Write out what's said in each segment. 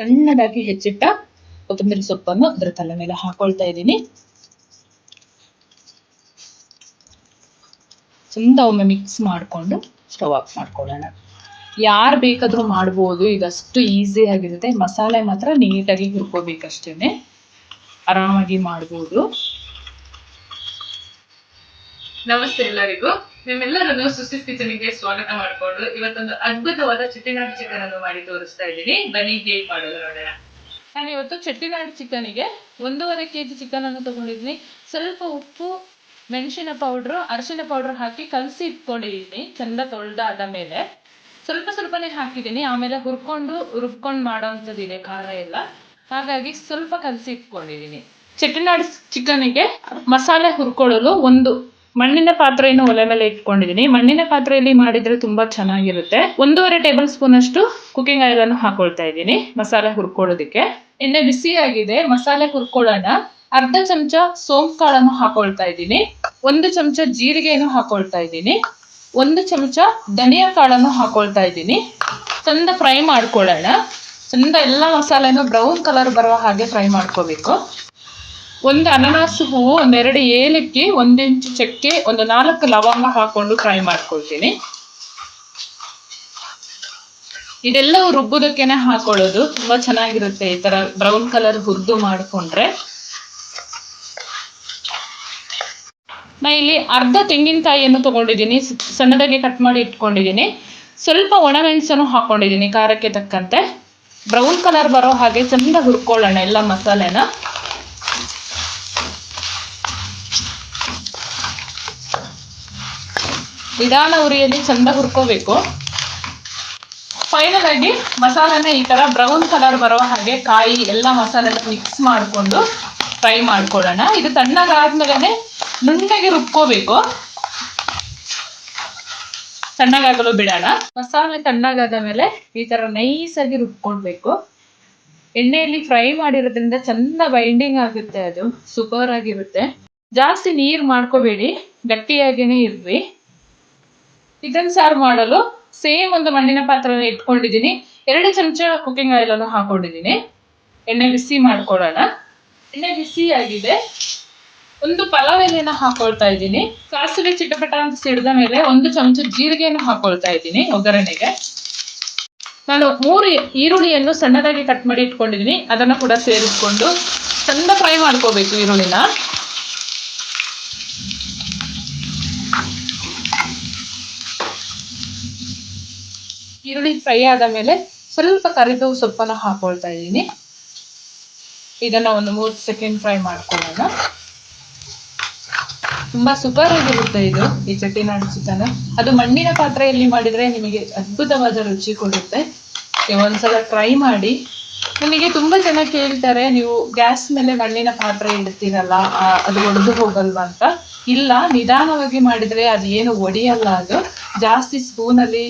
ಸಣ್ಣದಾಗಿ ಹೆಚ್ಚಿಟ್ಟ ಕೊತ್ತಂಬರಿ ಸೊಪ್ಪನ್ನು ಅದರ ತಲೆ ಮೇಲೆ ಹಾಕೊಳ್ತಾ ಇದ್ದೀನಿ. ಚಂದ ಒಮ್ಮೆ ಮಿಕ್ಸ್ ಮಾಡಿಕೊಂಡು ಸ್ಟವ್ ಆಫ್ ಮಾಡ್ಕೊಳ್ಳೋಣ. ಯಾರು ಬೇಕಾದ್ರೂ ಮಾಡ್ಬೋದು, ಇದಷ್ಟು ಈಸಿ ಆಗಿರುತ್ತೆ. ಮಸಾಲೆ ಮಾತ್ರ ನೀಟಾಗಿ ಹುರ್ಕೋಬೇಕಷ್ಟೇನೆ. ಆರಾಮಾಗಿ ಮಾಡ್ಬೋದು. ನಮಸ್ತೆ ಎಲ್ಲರಿಗೂ. ನಿಮ್ಮೆಲ್ಲರನ್ನು ಸುಸಿ ಕಿಚನ್ಗೆ ಸ್ವಾಗತ ಮಾಡಿಕೊಂಡು ಇವತ್ತೊಂದು ಅದ್ಭುತವಾದ ಚಿಟ್ಟಿನಾಡು ಚಿಕನ್ ಅನ್ನು ಮಾಡಿ ತೋರಿಸ್ತಾ ಇದ್ದೀನಿ. ಬನ್ನಿ, ಹೇಗೆ ಮಾಡೋದು ನೋಡೋಣ. ನಾನು ಇವತ್ತು ಚಟ್ಟಿನಾಡು ಚಿಕನಿಗೆ ಒಂದೂವರೆ ಕೆ ಜಿ ಚಿಕನ್ ಅನ್ನು ತಗೊಂಡಿದ್ದೀನಿ. ಸ್ವಲ್ಪ ಉಪ್ಪು, ಮೆಣಸಿನ ಪೌಡ್ರು, ಅರಿಶಿನ ಪೌಡ್ರ್ ಹಾಕಿ ಕಲಸಿ ಇಟ್ಕೊಂಡಿದ್ದೀನಿ, ಚಂದ ತೊಳೆದಾದ ಮೇಲೆ. ಸ್ವಲ್ಪ ಸ್ವಲ್ಪನೇ ಹಾಕಿದ್ದೀನಿ. ಆಮೇಲೆ ಹುರ್ಕೊಂಡು, ರುಬ್ಕೊಂಡು ಮಾಡೋವಂಥದ್ದಿದೆ ಖಾರ ಎಲ್ಲ. ಹಾಗಾಗಿ ಸ್ವಲ್ಪ ಕಲಸಿ ಇಟ್ಕೊಂಡಿದ್ದೀನಿ. ಚೆಟ್ಟಿನಾಡು ಚಿಕನಿಗೆ ಮಸಾಲೆ ಹುರ್ಕೊಳ್ಳಲು ಒಂದು ಮಣ್ಣಿನ ಪಾತ್ರೆಯನ್ನು ಒಲೆ ಮೇಲೆ ಇಟ್ಕೊಂಡಿದ್ದೀನಿ. ಮಣ್ಣಿನ ಪಾತ್ರೆಯಲ್ಲಿ ಮಾಡಿದ್ರೆ ತುಂಬಾ ಚೆನ್ನಾಗಿರುತ್ತೆ. ಒಂದೂವರೆ ಟೇಬಲ್ ಸ್ಪೂನ್ ಅಷ್ಟು ಕುಕಿಂಗ್ ಆಯಿಲ್ ಅನ್ನು ಹಾಕೊಳ್ತಾ ಇದ್ದೀನಿ ಮಸಾಲೆ ಹುರ್ಕೊಳ್ಳೋದಕ್ಕೆ. ಎಣ್ಣೆ ಆಗಿದೆ ಮಸಾಲೆ ಹುರ್ಕೊಳ್ಳೋಣ. ಅರ್ಧ ಚಮಚ ಸೋಂಪು ಕಾಳನ್ನು ಹಾಕೊಳ್ತಾ ಇದ್ದೀನಿ. ಒಂದು ಚಮಚ ಜೀರಿಗೆಯನ್ನು ಹಾಕೊಳ್ತಾ ಇದ್ದೀನಿ. ಒಂದು ಚಮಚ ಧನಿಯಾ ಕಾಳನ್ನು ಹಾಕೊಳ್ತಾ ಇದ್ದೀನಿ. ಚಂದ ಫ್ರೈ ಮಾಡ್ಕೊಳ್ಳೋಣ. ಚಂದ ಎಲ್ಲ ಮಸಾಲೆನೂ ಬ್ರೌನ್ ಕಲರ್ ಬರುವ ಹಾಗೆ ಫ್ರೈ ಮಾಡ್ಕೋಬೇಕು. ಒಂದು ಅನನಾಸು ಹೂವು ಒಂದೆರಡು ಏಲಕ್ಕಿ ಒಂದಿಂಚು ಚಕ್ಕೆ, ಒಂದು ನಾಲ್ಕು ಲವಂಗ ಹಾಕೊಂಡು ಫ್ರೈ ಮಾಡ್ಕೊಳ್ತೀನಿ. ಇದೆಲ್ಲವೂ ರುಬ್ಬೋದಕ್ಕೇನೆ ಹಾಕೊಳ್ಳೋದು. ತುಂಬಾ ಚೆನ್ನಾಗಿರುತ್ತೆ ಈ ತರ ಬ್ರೌನ್ ಕಲರ್ ಹುರಿದು ಮಾಡ್ಕೊಂಡ್ರೆ. ನಾ ಇಲ್ಲಿ ಅರ್ಧ ತೆಂಗಿನಕಾಯಿಯನ್ನು ತಗೊಂಡಿದ್ದೀನಿ. ಸಣ್ಣದಾಗಿ ಕಟ್ ಮಾಡಿ ಇಟ್ಕೊಂಡಿದ್ದೀನಿ. ಸ್ವಲ್ಪ ಒಣಮೆಣಸನ್ನು ಹಾಕೊಂಡಿದ್ದೀನಿ, ಖಾರಕ್ಕೆ ತಕ್ಕಂತೆ. ಬ್ರೌನ್ ಕಲರ್ ಬರೋ ಹಾಗೆ ಚೆಂದ ಹುರ್ಕೊಳ್ಳೋಣ ಎಲ್ಲ ಮಸಾಲೆನ. ನಿಧಾನ ಉರಿಯಲ್ಲಿ ಚಂದ ಹುರ್ಕೋಬೇಕು. ಫೈನಲ್ ಆಗಿ ಮಸಾಲೆನ ಈ ತರ ಬ್ರೌನ್ ಕಲರ್ ಬರೋ ಹಾಗೆ ಕಾಯಿ ಎಲ್ಲ ಮಸಾಲೆನ ಮಿಕ್ಸ್ ಮಾಡಿಕೊಂಡು ಫ್ರೈ ಮಾಡ್ಕೊಳ್ಳೋಣ. ಇದು ತಣ್ಣಗಾದ್ಮೇಲೆ ನುಣ್ಣಗೆ ರುಬ್ಕೋಬೇಕು. ತಣ್ಣಗಾಗಲು ಬಿಡೋಣ. ಮಸಾಲೆ ತಣ್ಣಗಾದ ಮೇಲೆ ಈ ತರ ನೈಸ್ ಆಗಿ ರುಬ್ಕೊಳ್ಬೇಕು. ಎಣ್ಣೆಯಲ್ಲಿ ಫ್ರೈ ಮಾಡಿರೋದ್ರಿಂದ ಚಂದ ಬೈಂಡಿಂಗ್ ಆಗುತ್ತೆ ಅದು. ಸೂಪರ್ ಆಗಿರುತ್ತೆ. ಜಾಸ್ತಿ ನೀರ್ ಮಾಡ್ಕೋಬೇಡಿ. ಗಟ್ಟಿಯಾಗೇನೆ ಇರ್ರಿ. ಚಿಕನ್ ಸಾರು ಮಾಡಲು ಸೇಮ್ ಒಂದು ಮಣ್ಣಿನ ಪಾತ್ರೆನ ಇಟ್ಕೊಂಡಿದ್ದೀನಿ. ಎರಡು ಚಮಚ ಕುಕಿಂಗ್ ಆಯಿಲ್ ಅನ್ನು ಹಾಕೊಂಡಿದ್ದೀನಿ. ಎಣ್ಣೆ ಬಿಸಿ ಮಾಡ್ಕೊಳ್ಳೋಣ. ಎಣ್ಣೆ ಬಿಸಿ ಆಗಿದೆ. ಒಂದು ಪಲಾವ್ ಎಲೆನ ಹಾಕೊಳ್ತಾ ಇದ್ದೀನಿ. ಸಾಸಿವೆ ಚಿಟಪಟ ಅಂತ ಸಿಡಿದ ಮೇಲೆ ಒಂದು ಚಮಚ ಜೀರಿಗೆಯನ್ನು ಹಾಕೊಳ್ತಾ ಇದ್ದೀನಿ ಒಗ್ಗರಣೆಗೆ. ನಾನು ಮೂರು ಈರುಳ್ಳಿಯನ್ನು ಸಣ್ಣದಾಗಿ ಕಟ್ ಮಾಡಿ ಇಟ್ಕೊಂಡಿದ್ದೀನಿ. ಅದನ್ನು ಕೂಡ ಸೇರಿಸ್ಕೊಂಡು ಚಂದ ಫ್ರೈ ಮಾಡ್ಕೋಬೇಕು ಈರುಳ್ಳಿನ. ಈರುಳ್ಳಿ ಫ್ರೈ ಆದ ಮೇಲೆ ಸ್ವಲ್ಪ ಕರಿಬೇವು ಸೊಪ್ಪನ್ನು ಹಾಕೊಳ್ತಾ ಇದ್ದೀನಿ. ಇದನ್ನ ಒಂದು ಮೂರು ಸೆಕೆಂಡ್ ಫ್ರೈ ಮಾಡ್ಕೊಳ್ಳೋಣ. ತುಂಬಾ ಸೂಪರ್ ಆಗಿರುತ್ತೆ ಇದು, ಈ ಚಟ್ಟಿನಾಡು ಚಿಕನ್. ಅದು ಮಣ್ಣಿನ ಪಾತ್ರೆಯಲ್ಲಿ ಮಾಡಿದ್ರೆ ನಿಮಗೆ ಅದ್ಭುತವಾದ ರುಚಿ ಕೊಡುತ್ತೆ. ಒಂದ್ಸಲ ಟ್ರೈ ಮಾಡಿ. ನನಗೆ ತುಂಬಾ ಜನ ಕೇಳ್ತಾರೆ, ನೀವು ಗ್ಯಾಸ್ ಮೇಲೆ ಮಣ್ಣಿನ ಪಾತ್ರೆ ಇಡ್ತೀರಲ್ಲ ಅದು ಒಡೆದು ಹೋಗಲ್ವಾ ಅಂತ. ಇಲ್ಲ, ನಿಧಾನವಾಗಿ ಮಾಡಿದ್ರೆ ಅದು ಏನು ಒಡೆಯಲ್ಲ, ಅದು ಜಾಸ್ತಿ ಸ್ಪೂನಲ್ಲಿ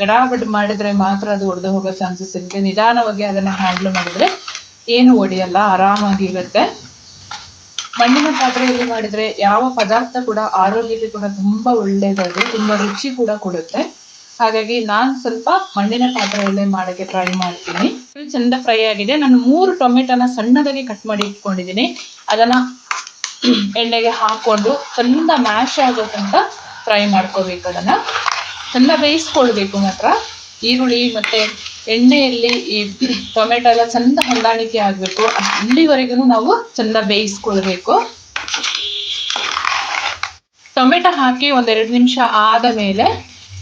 ಗಡಾಬಡ್ ಮಾಡಿದ್ರೆ ಮಾತ್ರ ಅದು ಒಡೆದು ಹೋಗೋ ಚಾನ್ಸಸ್ ಇರುತ್ತೆ. ನಿಧಾನವಾಗಿ ಅದನ್ನ ಹ್ಯಾಂಡಲ್ ಮಾಡಿದ್ರೆ ಏನು ಒಡೆಯಲ್ಲ, ಆರಾಮಾಗಿ ಇರುತ್ತೆ. ಮಣ್ಣಿನ ಪಾತ್ರೆಯಲ್ಲಿ ಮಾಡಿದ್ರೆ ಯಾವ ಪದಾರ್ಥ ಕೂಡ ಆರೋಗ್ಯಕ್ಕೆ ಕೂಡ ತುಂಬಾ ಒಳ್ಳೇದದು, ತುಂಬಾ ರುಚಿ ಕೂಡ ಕೊಡುತ್ತೆ. ಹಾಗಾಗಿ ನಾನು ಸ್ವಲ್ಪ ಮಣ್ಣಿನ ಪಾತ್ರೆಯಲ್ಲೇ ಮಾಡಕ್ಕೆ ಟ್ರೈ ಮಾಡ್ತೀನಿ. ಚಂದ ಫ್ರೈ ಆಗಿದೆ. ನಾನು ಮೂರು ಟೊಮೆಟೊನ ಸಣ್ಣದಾಗಿ ಕಟ್ ಮಾಡಿ ಇಟ್ಕೊಂಡಿದ್ದೀನಿ. ಅದನ್ನ ಎಣ್ಣೆಗೆ ಹಾಕೊಂಡು ಚಂದ ಮ್ಯಾಶ್ ಆಗೋ ತನಕ ಫ್ರೈ ಮಾಡ್ಕೋಬೇಕು ಅದನ್ನ. ಚೆಂದ ಬೇಯಿಸ್ಕೊಳ್ಬೇಕು ಮಾತ್ರ. ಈರುಳ್ಳಿ ಮತ್ತೆ ಎಣ್ಣೆಯಲ್ಲಿ ಈ ಟೊಮೆಟೊ ಎಲ್ಲ ಚೆಂದ ಹೊಂದಾಣಿಕೆ ಆಗಬೇಕು. ಅಲ್ಲಿವರೆಗೂ ನಾವು ಚೆಂದ ಬೇಯಿಸ್ಕೊಳ್ಬೇಕು. ಟೊಮೆಟೊ ಹಾಕಿ ಒಂದೆರಡು ನಿಮಿಷ ಆದ ಮೇಲೆ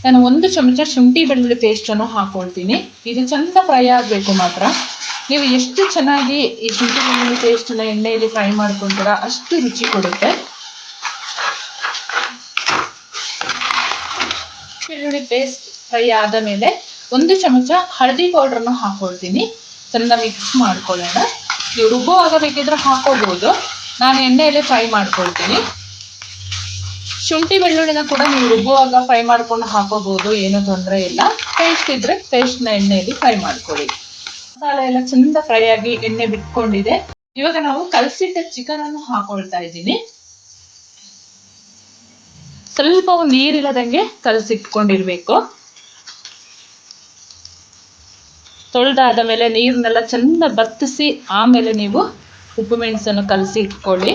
ನಾನು ಒಂದು ಚಮಚ ಶುಂಠಿ ಬೆಳ್ಳುಳ್ಳಿ ಪೇಸ್ಟನ್ನು ಹಾಕ್ಕೊಳ್ತೀನಿ ಇದು ಚಂದ ಫ್ರೈ ಆಗಬೇಕು ಮಾತ್ರ. ನೀವು ಎಷ್ಟು ಚೆನ್ನಾಗಿ ಈ ಶುಂಠಿ ಬೆಳ್ಳುಳ್ಳಿ ಪೇಸ್ಟನ್ನ ಎಣ್ಣೆಯಲ್ಲಿ ಫ್ರೈ ಮಾಡ್ಕೊಂತೀರಾ ಅಷ್ಟು ರುಚಿ ಕೊಡುತ್ತೆ. ಬೆಳ್ಳುಳ್ಳಿ ಪೇಸ್ಟ್ ಫ್ರೈ ಆದ ಮೇಲೆ ಒಂದು ಚಮಚ ಹಳದಿ ಪೌಡ್ರನ್ನು ಹಾಕೊಳ್ತೀನಿ. ಚಂದ ಮಿಕ್ಸ್ ಮಾಡ್ಕೊಳ್ಳೋಣ. ನೀವು ರುಬ್ಬುವಾಗ ಬೇಕಿದ್ರೆ ಹಾಕೋಬಹುದು ನಾನು ಎಣ್ಣೆಯಲ್ಲಿ ಫ್ರೈ ಮಾಡ್ಕೊಳ್ತೀನಿ. ಶುಂಠಿ ಬೆಳ್ಳುಳ್ಳಿನ ಕೂಡ ನೀವು ರುಬ್ಬುವಾಗ ಫ್ರೈ ಮಾಡ್ಕೊಂಡು ಹಾಕೋಬಹುದು ಏನೂ ತೊಂದರೆ ಇಲ್ಲ. ಪೇಸ್ಟ್ ಇದ್ರೆ ಪೇಸ್ಟ್ನ ಎಣ್ಣೆಯಲ್ಲಿ ಫ್ರೈ ಮಾಡ್ಕೊಳ್ಳಿ. ಮಸಾಲೆ ಎಲ್ಲ ಚಂದ ಫ್ರೈ ಆಗಿ ಎಣ್ಣೆ ಬಿಟ್ಕೊಂಡಿದೆ. ಇವಾಗ ನಾವು ಕಲಸಿಟ್ಟ ಚಿಕನ್ ಅನ್ನು ಹಾಕೊಳ್ತಾ ಇದ್ದೀನಿ. ಸ್ವಲ್ಪ ನೀರಿಲ್ಲದಂಗೆ ಕಲಸಿಟ್ಕೊಂಡಿರ್ಬೇಕು. ತೊಳೆದಾದ ಮೇಲೆ ನೀರನ್ನೆಲ್ಲ ಚೆಂದ ಬತ್ತಿಸಿ, ಆಮೇಲೆ ನೀವು ಉಪ್ಪು ಮೆಣಸನ್ನು ಕಲಸಿ ಇಟ್ಕೊಳ್ಳಿ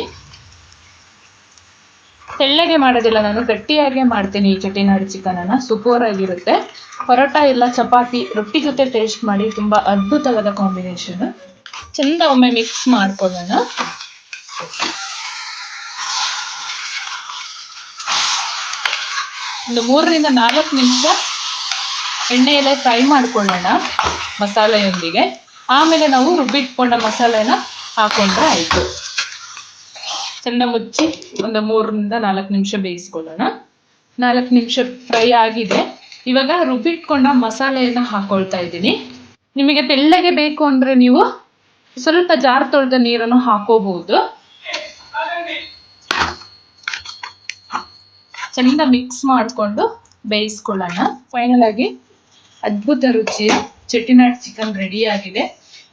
ತೆಳ್ಳಗೆ ಮಾಡೋದಿಲ್ಲ ನಾನು, ಗಟ್ಟಿಯಾಗೆ ಮಾಡ್ತೀನಿ ಈ ಚೆಟ್ಟಿನಾಡು ಚಿಕನನ್ನು. ಸೂಪರ್ ಆಗಿರುತ್ತೆ ಪರೋಟ ಇಲ್ಲ, ಚಪಾತಿ, ರೊಟ್ಟಿ ಜೊತೆ ಟೇಸ್ಟ್ ಮಾಡಿ, ತುಂಬ ಅದ್ಭುತವಾದ ಕಾಂಬಿನೇಷನ್ ಚೆಂದ ಒಮ್ಮೆ ಮಿಕ್ಸ್ ಮಾಡ್ಕೊಳ್ಳೋಣ. ಒಂದು ಮೂರರಿಂದ ನಾಲ್ಕು ನಿಮಿಷ ಎಣ್ಣೆಯಲ್ಲೇ ಫ್ರೈ ಮಾಡ್ಕೊಳ್ಳೋಣ ಮಸಾಲೆಯೊಂದಿಗೆ. ಆಮೇಲೆ ನಾವು ರುಬ್ಬಿಟ್ಕೊಂಡ ಮಸಾಲೆನ ಹಾಕೊಂಡ್ರೆ ಆಯಿತು. ಚೆಂದ ಮುಚ್ಚಿ ಒಂದು ಮೂರರಿಂದ ನಾಲ್ಕು ನಿಮಿಷ ಬೇಯಿಸ್ಕೊಳ್ಳೋಣ. ನಾಲ್ಕು ನಿಮಿಷ ಫ್ರೈ ಆಗಿದೆ. ಇವಾಗ ರುಬ್ಬಿಟ್ಕೊಂಡ ಮಸಾಲೆಯನ್ನು ಹಾಕೊಳ್ತಾ ಇದ್ದೀನಿ. ನಿಮಗೆ ತೆಳ್ಳಗೆ ಬೇಕು ಅಂದರೆ ನೀವು ಸ್ವಲ್ಪ ಜಾರ್ ತೊಳೆದ ನೀರನ್ನು ಹಾಕೋಬಹುದು. ಚೆಂದ ಮಿಕ್ಸ್ ಮಾಡಿಕೊಂಡು ಬೇಯಿಸ್ಕೊಳ್ಳೋಣ. ಫೈನಲ್ ಆಗಿ ಅದ್ಭುತ ರುಚಿಯ ಚೆಟ್ಟಿನಾಡ್ ಚಿಕನ್ ರೆಡಿ ಆಗಿದೆ.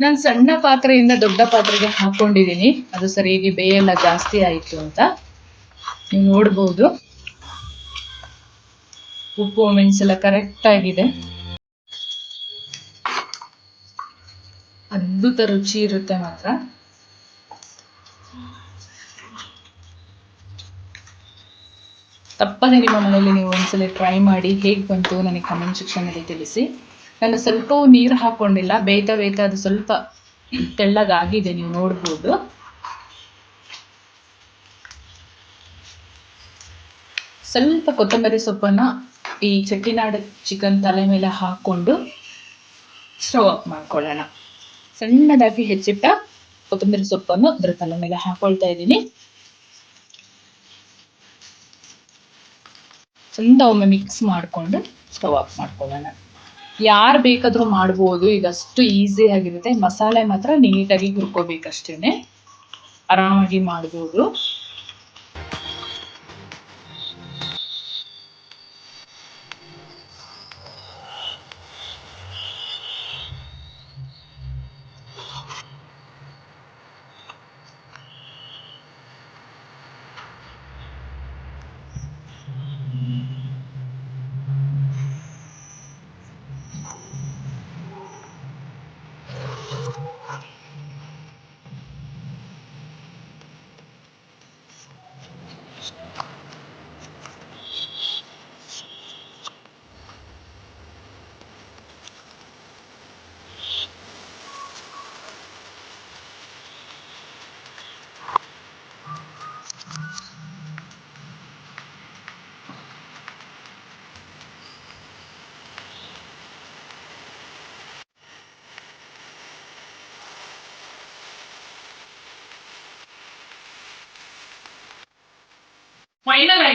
ನಾನು ಸಣ್ಣ ಪಾತ್ರೆಯಿಂದ ದೊಡ್ಡ ಪಾತ್ರೆಗೆ ಹಾಕೊಂಡಿದ್ದೀನಿ. ಅದು ಸರಿಯಾಗಿ ಬೇಯೆಲ್ಲ ಜಾಸ್ತಿ ಆಯಿತು ಅಂತ ನೀವು ನೋಡ್ಬೋದು. ಉಪ್ಪು ಮೆಣಸೆಲ್ಲ ಕರೆಕ್ಟ್ ಆಗಿದೆ. ಅದ್ಭುತ ರುಚಿ ಇರುತ್ತೆ ಮಾತ್ರ. ತಪ್ಪದೆ ನಿಮ್ಮ ಮನೆಯಲ್ಲಿ ನೀವು ಒಂದ್ಸಲ ಟ್ರೈ ಮಾಡಿ ಹೇಗೆ ಬಂತು ನನಗೆ ಕಮೆಂಟ್ ಸೆಕ್ಷನಲ್ಲಿ ತಿಳಿಸಿ. ನಾನು ಸ್ವಲ್ಪ ನೀರು ಹಾಕೊಂಡಿಲ್ಲ ಬೇಯ್ತಾ ಬೇಯ್ತಾ ಅದು ಸ್ವಲ್ಪ ತೆಳ್ಳಗಾಗಿದೆ, ನೀವು ನೋಡ್ಬೋದು. ಸ್ವಲ್ಪ ಕೊತ್ತಂಬರಿ ಸೊಪ್ಪನ್ನು ಈ ಚಟ್ಟಿನಾಡ ಚಿಕನ್ ತಲೆ ಮೇಲೆ ಹಾಕ್ಕೊಂಡು ಸ್ಟವ್ ಆಫ್ ಮಾಡ್ಕೊಳ್ಳೋಣ. ಸಣ್ಣದಾಗಿ ಹೆಚ್ಚಿಟ್ಟ ಕೊತ್ತಂಬರಿ ಸೊಪ್ಪನ್ನು ಅದರ ತಲೆ ಮೇಲೆ ಹಾಕೊಳ್ತಾ ಇದ್ದೀನಿ. ಚಂದ ಒಮ್ಮೆ ಮಿಕ್ಸ್ ಮಾಡಿಕೊಂಡು ಸ್ಟವ್ ಆಫ್ ಮಾಡ್ಕೊಳ್ಳೋಣ. ಯಾರು ಬೇಕಾದರೂ ಮಾಡ್ಬೋದು. ಈಗ ಅಷ್ಟು ಈಸಿ ಆಗಿರುತ್ತೆ. ಮಸಾಲೆ ಮಾತ್ರ ನೀಟಾಗಿ ಹುರ್ಕೋಬೇಕಷ್ಟೇ ಆರಾಮಾಗಿ ಮಾಡ್ಬೋದು.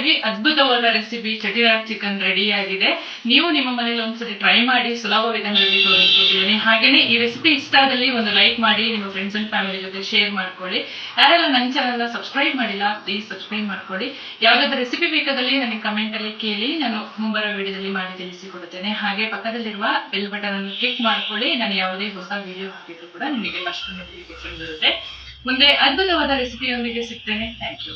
ಆಗಿ ಅದ್ಭುತವಾದ ರೆಸಿಪಿ ಚಟಿನಾಡ್ ಚಿಕನ್ ರೆಡಿ ಆಗಿದೆ. ನೀವು ನಿಮ್ಮ ಮನೇಲಿ ಒಂದ್ಸರಿ ಟ್ರೈ ಮಾಡಿ ಸುಲಭ ವಿಧಾನದಲ್ಲಿ ತೋರಿಸ್ಕೊಟ್ಟಿದ್ದೀನಿ. ಹಾಗೇನೆ ಈ ರೆಸಿಪಿ ಇಷ್ಟ ಆದಲ್ಲಿ ಒಂದು ಲೈಕ್ ಮಾಡಿ, ನಿಮ್ಮ ಫ್ರೆಂಡ್ಸ್ ಅಂಡ್ ಫ್ಯಾಮಿಲಿ ಜೊತೆ ಶೇರ್ ಮಾಡ್ಕೊಳ್ಳಿ. ಯಾರೆಲ್ಲ ನನ್ನ ಚಾನಲ್ನ ಸಬ್ಸ್ಕ್ರೈಬ್ ಮಾಡಿಲ್ಲ ಪ್ಲೀಸ್ ಸಬ್ಸ್ಕ್ರೈಬ್ ಮಾಡ್ಕೊಳ್ಳಿ. ಯಾವುದಾದ್ರು ರೆಸಿಪಿ ಬೇಕಾದಲ್ಲಿ ನನಗೆ ಕಮೆಂಟ್ ಅಲ್ಲಿ ಕೇಳಿ, ನಾನು ಮುಂಬರುವ ವಿಡಿಯೋದಲ್ಲಿ ಮಾಡಿ ತಿಳಿಸಿಕೊಡುತ್ತೇನೆ ಹಾಗೆ ಪಕ್ಕದಲ್ಲಿರುವ ಬೆಲ್ ಬಟನ್ ಅನ್ನು ಕ್ಲಿಕ್ ಮಾಡ್ಕೊಳ್ಳಿ. ನಾನು ಯಾವುದೇ ಹೊಸ ವಿಡಿಯೋ ಹಾಕಿದ್ರು ಕೂಡ ನಿಮಗೆ ಫಸ್ಟ್ ನೋಟಿಫಿಕೇಶನ್ ಬರುತ್ತೆ. ಮುಂದೆ ಅದ್ಭುತವಾದ ರೆಸಿಪಿಯೊಂದಿಗೆ ಸಿಗ್ತೇನೆ. Thank you